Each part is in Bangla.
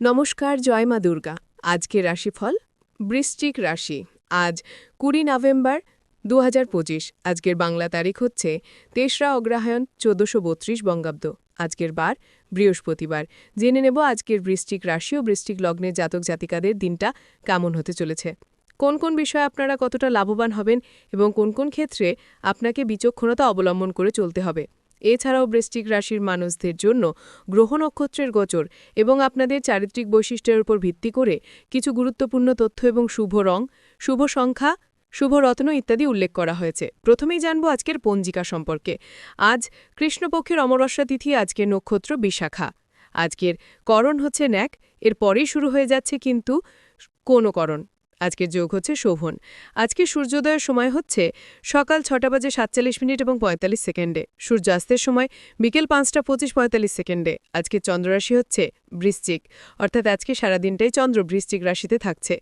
নমস্কার, জয় মা দুর্গা। আজকের রাশিফল বৃশ্চিক রাশি। আজ কুড়ি নভেম্বর দু হাজার পঁচিশ। আজকের বাংলা তারিখ হচ্ছে তেসরা অগ্রহায়ণ চোদ্দশো বত্রিশ বঙ্গাব্দ। আজকের বার বৃহস্পতিবার। জেনে নেব আজকের বৃষ্টিক রাশি ও বৃষ্টিক লগ্নের জাতক জাতিকাদের দিনটা কেমন হতে চলেছে। কোন কোন বিষয়ে আপনারা কতটা লাভবান হবেন এবং কোন কোন ক্ষেত্রে আপনাকে বিচক্ষণতা অবলম্বন করে চলতে হবে। এছাড়াও বৃশ্চিক রাশির মানুষদের জন্য গ্রহ নক্ষত্রের গোচর এবং আপনাদের চারিত্রিক বৈশিষ্ট্যের উপর ভিত্তি করে কিছু গুরুত্বপূর্ণ তথ্য এবং শুভ রং, শুভ সংখ্যা, শুভ রত্ন ইত্যাদি উল্লেখ করা হয়েছে। প্রথমেই জানব আজকের পঞ্জিকা সম্পর্কে। আজ কৃষ্ণপক্ষের অমরস্যা তিথি আজকের নক্ষত্র বিশাখা। আজকের করণ হচ্ছে ন্যাক এর পরেই শুরু হয়ে যাচ্ছে কিন্তু কোনো করণ। আজকের যোগ হচ্ছে শোভন। আজকে সূর্যোদয়ের সময় হচ্ছে সকাল ছটা বাজে সাতচল্লিশ মিনিট এবং পঁয়তাল্লিশ সেকেন্ডে। সূর্যাস্তের সময় বিকেল পাঁচটা পঁচিশ পঁয়তাল্লিশ সেকেন্ডে। আজকে চন্দ্ররাশি হচ্ছে বৃশ্চিক। অর্থাৎ আজকে সারাদিনটাই চন্দ্র বৃশ্চিক রাশিতে থাকছে।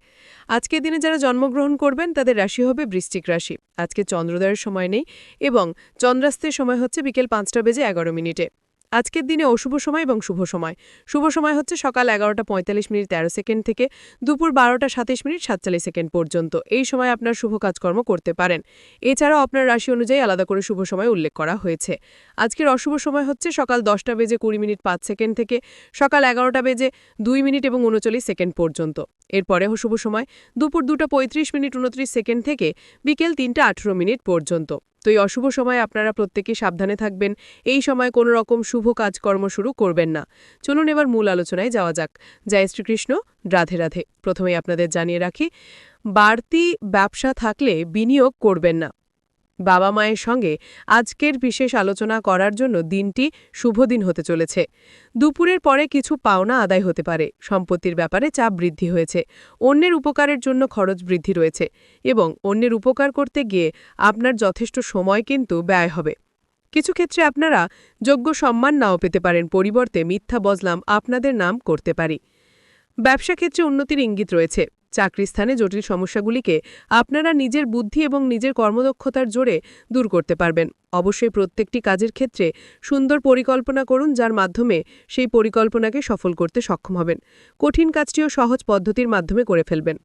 আজকের দিনে যারা জন্মগ্রহণ করবেন, তাদের রাশি হবে বৃশ্চিক রাশি। আজকে চন্দ্রোদয়ের সময় নেই এবং চন্দ্রাস্তের সময় হচ্ছে বিকেল পাঁচটা বেজে এগারো মিনিটে। আজকের দিনে অশুভ সময় এবং শুভ সময়। শুভ সময় হচ্ছে সকাল এগারোটা পঁয়তাল্লিশ মিনিট তেরো সেকেন্ড থেকে দুপুর বারোটা সাতাশ মিনিট সাতচল্লিশ সেকেন্ড পর্যন্ত। এই সময় আপনার শুভ কাজকর্ম করতে পারেন। এছাড়াও আপনার রাশি অনুযায়ী আলাদা করে শুভ সময় উল্লেখ করা হয়েছে। আজকের অশুভ সময় হচ্ছে সকাল দশটা বেজে কুড়ি মিনিট পাঁচ সেকেন্ড থেকে সকাল এগারোটা বেজে দুই মিনিট এবং উনচল্লিশ সেকেন্ড পর্যন্ত। এরপরে শুভ সময় দুপুর দুটা পঁয়ত্রিশ মিনিট উনত্রিশ সেকেন্ড থেকে বিকেল তিনটা আঠেরো মিনিট পর্যন্ত। তো এই অশুভ সময় আপনারা প্রত্যেকে সাবধানে থাকবেন। এই সময় কোনো রকম শুভ কাজকর্ম শুরু করবেন না। চলুন এবার মূল আলোচনায় যাওয়া যাক। জয় শ্রীকৃষ্ণ, রাধে রাধে। প্রথমেই আপনাদের জানিয়ে রাখি, বাড়তি ব্যবসা থাকলে বিনিয়োগ করবেন না। বাবা মায়ের সঙ্গে আজকের বিশেষ আলোচনা করার জন্য দিনটি শুভ দিন হতে চলেছে। দুপুরের পরে কিছু পাওনা আদায় হতে পারে। সম্পত্তির ব্যাপারে চাপ বৃদ্ধি হয়েছে। অন্যের উপকারের জন্য খরচ বৃদ্ধি রয়েছে এবং অন্যের উপকার করতে গিয়ে আপনার যথেষ্ট সময় কিন্তু ব্যয় হবে। কিছু ক্ষেত্রে আপনারা যোগ্য সম্মান নাও পেতে পারেন। পরিবর্তে মিথ্যা বজলাম আপনাদের নাম করতে পারি। ব্যবসা ক্ষেত্রে উন্নতির ইঙ্গিত রয়েছে। চাকরিস্থানে জটিল সমস্যাগুলিকে আপনারা নিজের বুদ্ধি এবং নিজের কর্মদক্ষতার জোরে দূর করতে পারবেন। অবশ্যই প্রত্যেকটি কাজের ক্ষেত্রে সুন্দর পরিকল্পনা করুন, যার মাধ্যমে সেই পরিকল্পনাকে সফল করতে সক্ষম হবেন। কঠিন কাজটিও সহজ পদ্ধতির মাধ্যমে করে ফেলবেন।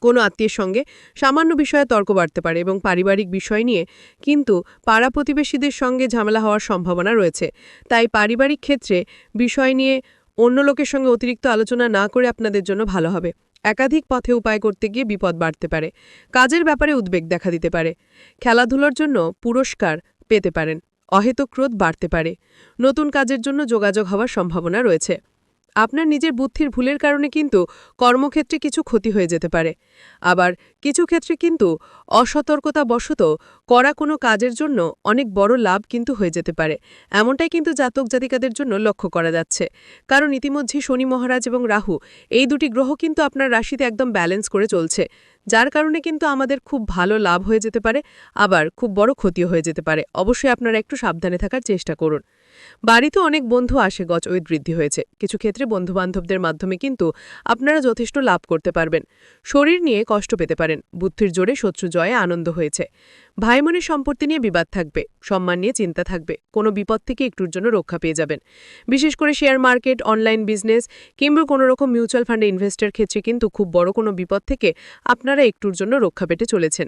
কোনো আত্মীয়ের সঙ্গে সামান্য বিষয়ে তর্ক বাড়তে পারে এবং পারিবারিক বিষয় নিয়ে কিন্তু পাড়া প্রতিবেশীদের সঙ্গে ঝামেলা হওয়ার সম্ভাবনা রয়েছে। তাই পারিবারিক ক্ষেত্রে বিষয় নিয়ে অন্য লোকের সঙ্গে অতিরিক্ত আলোচনা না করে আপনাদের জন্য ভালো হবে। একাধিক পথে উপায় করতে গিয়ে বিপদ বাড়তে পারে। কাজের ব্যাপারে উদ্বেগ দেখা দিতে পারে। খেলাধুলার জন্য পুরস্কার পেতে পারেন। অহেতুক ক্রোধ বাড়তে পারে। নতুন কাজের জন্য যোগাযোগ হওয়ার সম্ভাবনা রয়েছে। আপনার নিজের বুদ্ধির ভুলের কারণে কিন্তু কর্মক্ষেত্রে কিছু ক্ষতি হয়ে যেতে পারে। আবার কিছু ক্ষেত্রে কিন্তু অসতর্কতা বশত করা কোনো কাজের জন্য অনেক বড় লাভ কিন্তু হয়ে যেতে পারে। এমনটাই কিন্তু জাতক জাতিকাদের জন্য লক্ষ্য করা যাচ্ছে। কারণ ইতিমধ্যে শনি মহারাজ এবং রাহু এই দুটি গ্রহ কিন্তু আপনার রাশিতে একদম ব্যালেন্স করে চলছে। যার কারণে কিন্তু আমাদের খুব ভালো লাভ হয়ে যেতে পারে, আবার খুব বড় ক্ষতিও হয়ে যেতে পারে। অবশ্যই আপনারা একটু সাবধানে থাকার চেষ্টা করুন। বাড়িতে অনেক বন্ধু আসে গজওয়েদ বৃদ্ধি হয়েছে। কিছু ক্ষেত্রে বন্ধুবান্ধবদের মাধ্যমে কিন্তু আপনারা যথেষ্ট লাভ করতে পারবেন। শরীর নিয়ে কষ্ট পেতে পারেন। বুদ্ধির জোরে শত্রু জয়ে আনন্দ হয়েছে। ভাইমনের সম্পত্তি নিয়ে বিবাদ থাকবে, সম্মান নিয়ে চিন্তা থাকবে, কোনো বিপদ থেকে একটুর জন্য রক্ষা পেয়ে যাবেন। বিশেষ করে শেয়ার মার্কেট, অনলাইন বিজনেস কিংবা কোনো রকম মিউচুয়াল ফান্ডে ইনভেস্টের ক্ষেত্রে কিন্তু খুব বড় কোনো বিপদ থেকে আপনারা একটুর জন্য রক্ষা পেতে চলেছেন।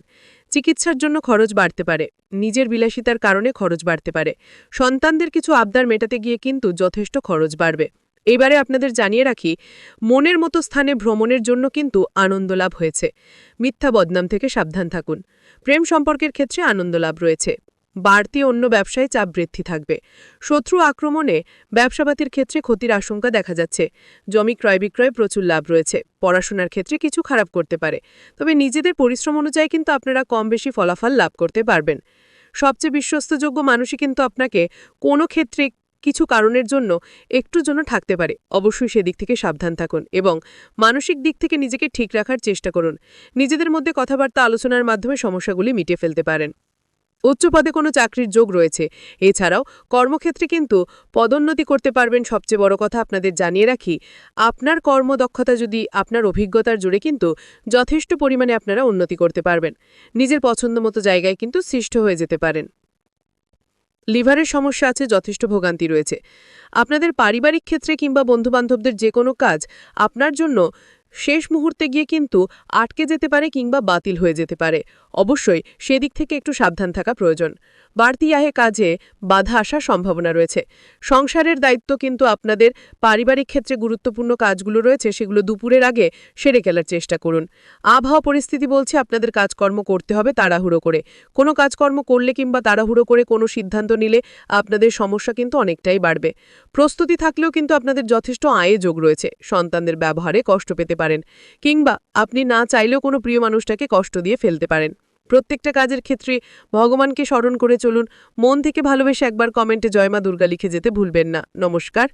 চিকিৎসার জন্য খরচ বাড়তে পারে, নিজের বিলাসিতার কারণে খরচ বাড়তে পারে। সন্তানদের কিছু আবদার মেটাতে গিয়ে কিন্তু যথেষ্ট খরচ বাড়বে। এবারে আপনাদের জানিয়ে রাখি, মনের মতো স্থানে ভ্রমণের জন্য কিন্তু আনন্দ লাভ হয়েছে। মিথ্যা বদনাম থেকে সাবধান থাকুন। প্রেম সম্পর্কের ক্ষেত্রে আনন্দ লাভ রয়েছে। বাড়তি অন্য ব্যবসায় চাপ বৃদ্ধি থাকবে। শত্রু আক্রমণে ব্যবসাপাতির ক্ষেত্রে ক্ষতির আশঙ্কা দেখা যাচ্ছে। জমি ক্রয় বিক্রয়ে প্রচুর লাভ রয়েছে। পড়াশোনার ক্ষেত্রে কিছু খারাপ করতে পারে। তবে নিজেদের পরিশ্রম অনুযায়ী কিন্তু আপনারা কম বেশি ফলাফল লাভ করতে পারবেন। সবচেয়ে বিশ্বস্তযোগ্য মানুষই কিন্তু আপনাকে কোনো ক্ষেত্রে কিছু কারণের জন্য একটু জন্য থাকতে পারে। অবশ্যই সেদিক থেকে সাবধান থাকুন এবং মানসিক দিক থেকে নিজেকে ঠিক রাখার চেষ্টা করুন। নিজেদের মধ্যে কথাবার্তা, আলোচনার মাধ্যমে সমস্যাগুলি মিটিয়ে ফেলতে পারেন। উচ্চ পদে কোনো চাকরির যোগ রয়েছে। এছাড়াও কর্মক্ষেত্রে কিন্তু পদোন্নতি করতে পারবেন। সবচেয়ে বড় কথা আপনাদের জানিয়ে রাখি, আপনার কর্মদক্ষতা যদি আপনার অভিজ্ঞতার জুড়ে কিন্তু যথেষ্ট পরিমাণে আপনারা উন্নতি করতে পারবেন। নিজের পছন্দ মতো জায়গায় কিন্তু সৃষ্ট হয়ে যেতে পারেন। লিভারের সমস্যা আছে, যথেষ্ট ভোগান্তি রয়েছে। আপনাদের পারিবারিক ক্ষেত্রে কিংবা বন্ধুবান্ধবদের যে কোনো কাজ আপনার জন্য শেষ মুহূর্তে গিয়ে কিন্তু আটকে যেতে পারে কিংবা বাতিল হয়ে যেতে পারে। অবশ্যই সেদিক থেকে একটু সাবধান থাকা প্রয়োজন। বাড়তি আয়ে কাজে বাধা আসার সম্ভাবনা রয়েছে। সংসারের দায়িত্ব কিন্তু আপনাদের পারিবারিক ক্ষেত্রে গুরুত্বপূর্ণ কাজগুলো রয়েছে, সেগুলো দুপুরের আগে সেরে ফেলার চেষ্টা করুন। আবহাওয়া পরিস্থিতি বলছে আপনাদের কাজকর্ম করতে হবে তাড়াহুড়ো করে। কোনো কাজকর্ম করলে কিংবা তাড়াহুড়ো করে কোনো সিদ্ধান্ত নিলে আপনাদের সমস্যা কিন্তু অনেকটাই বাড়বে। প্রস্তুতি থাকলেও কিন্তু আপনাদের যথেষ্ট আয়ে যোগ রয়েছে, সন্তানদের ব্যবহারে কষ্ট পেতে পারেন, কিংবা আপনি না চাইলেও কোনো প্রিয় মানুষটাকে কষ্ট দিয়ে ফেলতে পারেন। প্রত্যেকটা কাজের ক্ষেত্রে ভগবানকে স্মরণ করে চলুন। মন থেকে ভালোবেসে একবার কমেন্টে জয়মা দুর্গা লিখে যেতে ভুলবেন না। নমস্কার।